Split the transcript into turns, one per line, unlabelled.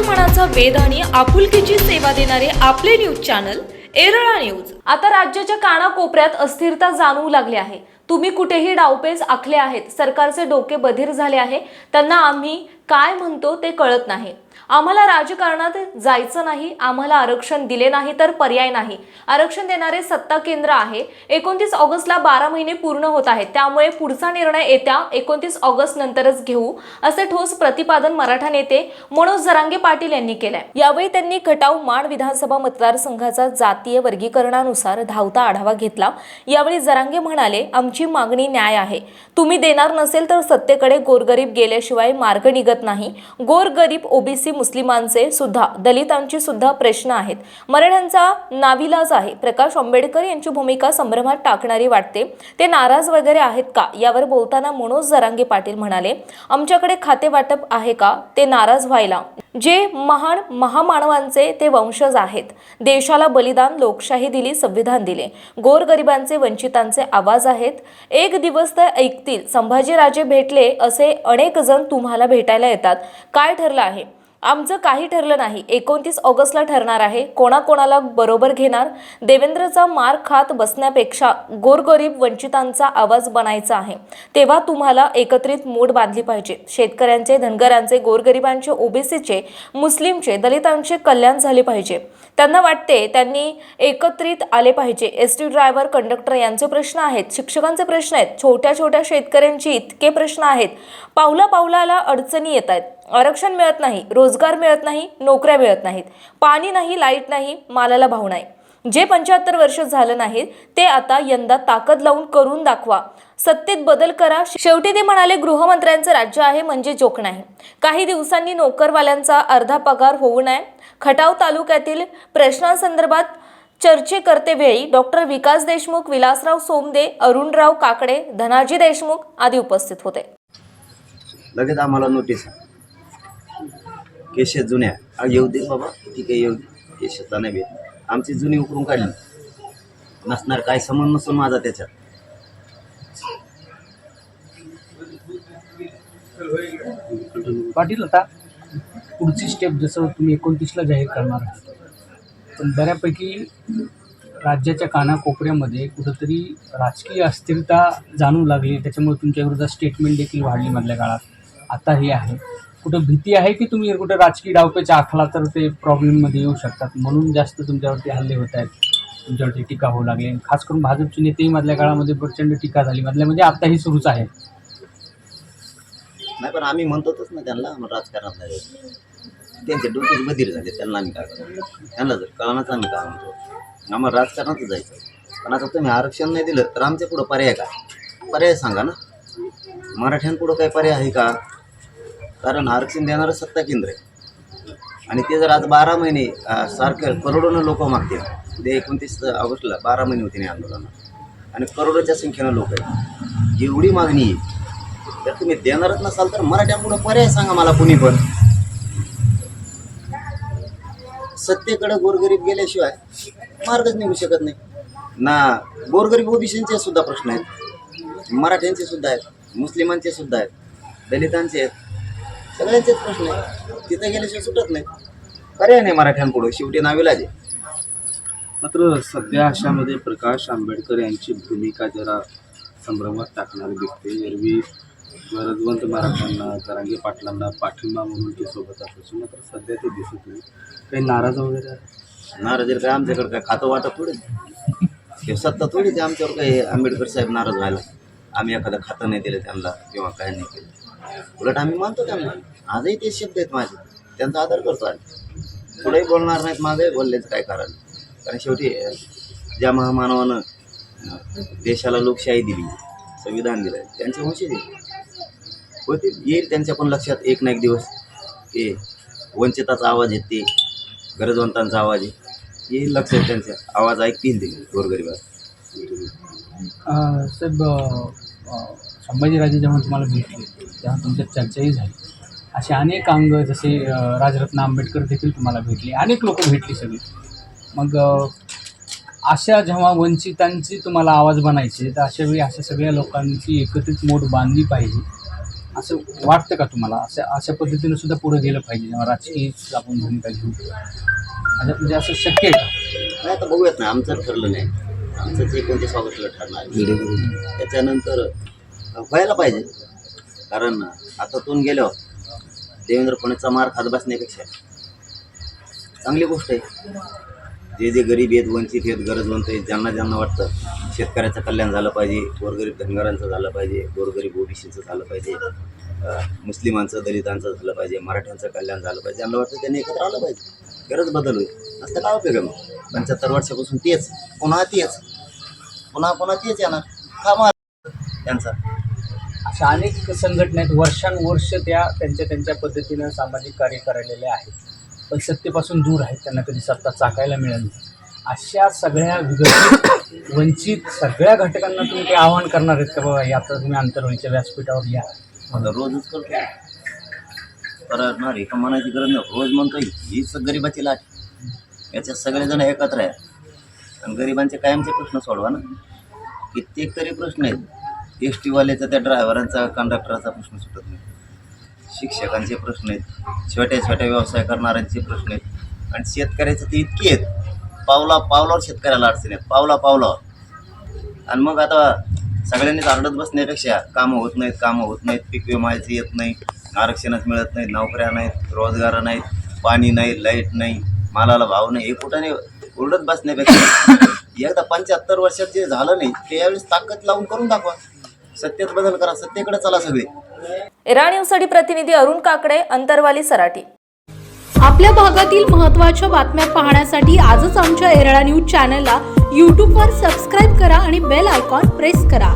मनाचा वेध आणि आपुलकीची सेवा देणारे आपले न्यूज चॅनल एरळा न्यूज.
आता राज्याच्या कानाकोपऱ्यात अस्थिरता जाणवू लागली आहे. तुम्ही कुठेही डावपेच आखले आहेत. सरकारचे डोके बधीर झाले आहे. त्यांना आम्ही काय म्हणतो ते कळत नाही. आम्हाला राजकारणात जायचं नाही आम्हाला आरक्षण दिले नाही तर पर्याय नाही. आरक्षण देणारे सत्ता केंद्र आहे. एकोणतीस ऑगस्टला बारा महिने पूर्ण होत आहेत. त्यामुळे पुढचा निर्णय येत्या एकोणतीस ऑगस्ट नंतरच घेऊ असे ठोस प्रतिपादन मराठा नेते मनोज जरांगे पाटील यांनी केलंय. यावेळी त्यांनी खटाव माण विधानसभा मतदारसंघाचा जातीय वर्गीकरणानुसार धावता आढावा घेतला. यावेळी जरांगे म्हणाले आमची मागणी न्याय आहे. तुम्ही देणार नसेल तर सत्तेकडे गोरगरीब गेल्याशिवाय मार्ग निघत नाही. गोरगरीब ओबीसी मुस्लिमांचे सुद्धा दलितांची सुद्धा प्रश्न आहेत. मराठ्यांचा नाविलाज आहे. प्रकाश आंबेडकर यांची भूमिका संभ्रमात टाकणारी वाटते. ते नाराज वगैरे आहेत का? यावर बोलताना मनोज जरांगे पाटील म्हणाले आमच्याकडे खाते वाटप आहे का? ते नाराज व्हायला. जे महान महामानवांचे ते वंशज आहेत. देशाला बलिदान लोकशाही दिली संविधान दिले. गोरगरिबांचे वंचितांचे आवाज आहेत. एक दिवस तर ऐकतील. संभाजीराजे भेटले असे अनेक जण तुम्हाला भेटायला येतात. काय ठरलं आहे? आमचं काही ठरलं नाही. एकोणतीस ऑगस्टला ठरणार आहे. कोणाकोणाला बरोबर घेणार? देवेंद्रचा मार खात बसण्यापेक्षा गोरगरीब वंचितांचा आवाज बनायचा आहे. तेव्हा तुम्हाला एकत्रित मूड बांधली पाहिजे. शेतकऱ्यांचे धनगरांचे गोरगरिबांचे ओबीसीचे मुस्लिमचे दलितांचे कल्याण झाले पाहिजे. त्यांना वाटते त्यांनी एकत्रित आले पाहिजे. एस टी ड्रायव्हर कंडक्टर यांचे प्रश्न आहेत. शिक्षकांचे प्रश्न आहेत. छोट्या छोट्या शेतकऱ्यांची इतके प्रश्न आहेत. पावला पावलाला अडचणी येत आहेत. आरक्षण मिळत नाही रोजगार मिळत नाही नोकऱ्या मिळत नाहीत. पाणी नाही लाइट नाही मालाला भाव नाही. जे पंच्याहत्तर वर्ष झालं नाही ते आता यंदा ताकद लावून करून दाखवा. सत्तेत बदल करा. शेवटी ते म्हणाले गृहमंत्र्यांचं राज्य आहे म्हणजे जोक नाही. काही दिवसांनी नोकरवाल्यांचा अर्धा पगार होऊ नये. खटाव तालुक्यातील प्रश्नांसंदर्भात चर्चे वेळी डॉक्टर विकास देशमुख विलासराव सोमदे अरुणराव काकडे धनाजी देशमुख आदी उपस्थित होते.
लगेच आम्हाला नोटीस केश जुन्या. येऊ दे बाबा. ठीक आहे येऊ दे. केशेतला नाही भेट. आमची जुनी उकरून काढली. नसणार काय संबंध नसून माझा त्याच्यात.
पाटील आता पुढची स्टेप जसं तुम्ही एकोणतीसला जाहीर करणार आहात. पण बऱ्यापैकी राज्याच्या कानाकोपऱ्यामध्ये कुठंतरी राजकीय अस्थिरता जाणू लागली. त्याच्यामुळे तुमच्या विरोधात स्टेटमेंट देखील वाढली मधल्या काळात. आता हे आहे. कुठं भीती आहे की तुम्ही कुठं राजकीय डावपेच आखला तर ते प्रॉब्लेममध्ये येऊ शकतात? म्हणून जास्त तुमच्यावरती हल्ले होत आहेत. तुमच्यावरती टीका होऊ लागली. खास करून भाजपचे नेतेही मधल्या काळामध्ये प्रचंड टीका झाली. मधल्या म्हणजे आताही सुरूच आहे.
नाही पण आम्ही म्हणतोच ना त्यांना आम्हाला राजकारणात नाही जायचं. त्यांचे डोके बधीर झाले. त्यांना आम्ही काय करतो त्यांना जर कळणाच आम्ही काय म्हणतो. आम्हाला राजकारणातच जायचं पण आता तुम्ही आरक्षण नाही दिलं तर आमच्या पुढं पर्याय काय? पर्याय सांगा ना. मराठ्यांपुढं काही पर्याय आहे का? कारण आरक्षण देणारं सत्ता केंद्र आहे. आणि ते जर आज बारा महिने सारखं करोडोनं लोक मागतील. ते एकोणतीस ऑगस्टला बारा महिने होते नाही आंदोलनात आणि करोडोच्या संख्येनं लोक आहेत. एवढी मागणी आहे. जर तुम्ही देणारच नसाल तर मराठ्यापुढं पर्याय सांगा मला कुणी पण. सत्तेकडे गोरगरीब गेल्याशिवाय मार्गच निघू शकत नाही. ना गोरगरीब ओबीसींचे सुद्धा प्रश्न आहेत. मराठ्यांचे सुद्धा आहेत. मुस्लिमांचे सुद्धा आहेत. दलितांचे आहेत. सगळ्यांचेच प्रश्न आहेत. तिथं गेल्याशिवाय सुटत नाही. पर्याय नाही मराठ्यांपुढं. शेवटी नाविलाज आहे
मात्र सध्या अशामध्ये प्रकाश आंबेडकर यांची भूमिका जरा संभ्रमात टाकणारी दिसते. एरवी गरजवंत मराठ्यांना जरांगे पाटलांना पाठिंबा म्हणून ते सोबत असायचे मात्र सध्या ते दिसत नाही. काही नाराज वगैरे आहे
नाराज आहे काय आमच्याकडे काय खातं वाटत थोडी? किंवा सत्ता थोडीच आहे आमच्यावर. काही आंबेडकर साहेब नाराज व्हायला. आम्ही एखादं खातं नाही दिलं त्यांना किंवा काय नाही केलं. उलट आम्ही मानतो त्यांना. आजही ते शब्द आहेत माझे. त्यांचा आदर करतो आम्ही. पुढेही बोलणार नाहीत मागेही बोललेच काय कारण? कारण शेवटी ज्या महामानवानं देशाला लोकशाही दिली संविधान दिलं त्यांचे वंशज आहेत. होतील येईल त्यांच्या पण लक्षात एक ना एक दिवस. ते वंचिताचा आवाज येते गरजवंतांचा आवाज आहे. येईल लक्षात त्यांचा आवाज ऐकतील ते गोरगरिबात
साहेब संभाजीराजे जेव्हा तुम्हाला भेटले तेव्हा तुमच्यात चर्चाही झाली. असे अनेक अंग जसे राजरत्न आंबेडकर देखील तुम्हाला भेटले. अनेक लोक भेटली सगळी. मग अशा जेव्हा वंचितांची तुम्हाला आवाज बनायचे तर अशा वेळी अशा सगळ्या लोकांची एकत्रित मोठ बांधली पाहिजे. असं वाटतं का तुम्हाला? असं अशा पद्धतीनं सुद्धा पुढे गेलं पाहिजे जेव्हा राजकीय आपण भूमिका घेऊ असं म्हणजे असं शक्य आहे का?
नाही आता बघूयात ना आमचं ठरलं नाही. आमचं जे कोणते ऑगस्टला ठरणार. त्याच्यानंतर व्हायला पाहिजे. कारण हातातून गेल्यावर देवेंद्र फडणवीसचा मार खात बसण्यापेक्षा चांगली गोष्ट आहे. जे जे गरीब आहेत वंचित आहेत गरजवंत आहेत ज्यांना ज्यांना वाटतं शेतकऱ्याचं कल्याण झालं पाहिजे गोरगरीब धनगरांचं झालं पाहिजे गोरगरीब ओबीसीचं झालं पाहिजे मुस्लिमांचं दलितांचं झालं पाहिजे मराठ्यांचं कल्याण झालं पाहिजे ज्यांना वाटतं त्यांनी एकत्र आलं पाहिजे. गरज बदल होईल. असं काय उपयोग मग? पंच्याहत्तर वर्षापासून तेच पुन्हा तेच पुन्हा पुन्हा तेच येणार हा मार? त्यांचा.
अशा अनेक संघटना आहेत वर्षानुवर्ष त्या त्यांच्या त्यांच्या पद्धतीनं सामाजिक कार्य करायलेले आहेत. पण सत्तेपासून दूर आहेत त्यांना कधी सत्ता चाकायला मिळाली अशा सगळ्या विघटित वंचित सगळ्या घटकांना तुम्ही काही आवाहन करणार आहेत का बाबा? या आता तुम्ही आंतरवळीच्या व्यासपीठावर या.
आता रोजच करतो. करणार एका म्हणायची गरज नाही. रोज म्हणतो हीच गरिबाची लाट याच्यात सगळेजण एकत्र आहे आणि गरिबांचे कायमचे प्रश्न सोडवा ना. कित्येक तरी प्रश्न आहेत. एस टीवाल्याचा त्या ड्रायव्हरांचा कंडक्टरचा प्रश्न सुटत नाही. शिक्षकांचे प्रश्न आहेत छोट्या छोट्या व्यवसाय करणाऱ्यांचे प्रश्न आहेत. आणि शेतकऱ्याचे ते इतके आहेत पावला पावलावर शेतकऱ्याला अडचणी आहेत पावला पावलावर. आणि मग आता सगळ्यांनीच आरडत बसण्यापेक्षा कामं होत नाहीत कामं होत नाहीत पीक विमायचं येत नाही आरक्षणच मिळत नाहीत नोकऱ्या नाहीत रोजगार नाहीत पाणी नाही लाइट नाही मालाला भाव नाही हे कुठं नाही उलटत बसण्यापेक्षा एकदा पंच्याहत्तर वर्षात जे झालं नाही ते यावेळेस ताकद लावून करून दाखवा. सत्तेत बदल करा सत्तेकडे चला सगळे.
एरा न्यूजसाठी प्रतिनिधी अरुण काकडे अंतरवाली सराटी
आपल्या भागातील महत्त्वाच्या बातम्या पाहण्यासाठी आजच आमच्या एरळा न्यूज चॅनलला यूट्यूबवर सबस्क्राईब करा आणि बेल आयकॉन प्रेस करा.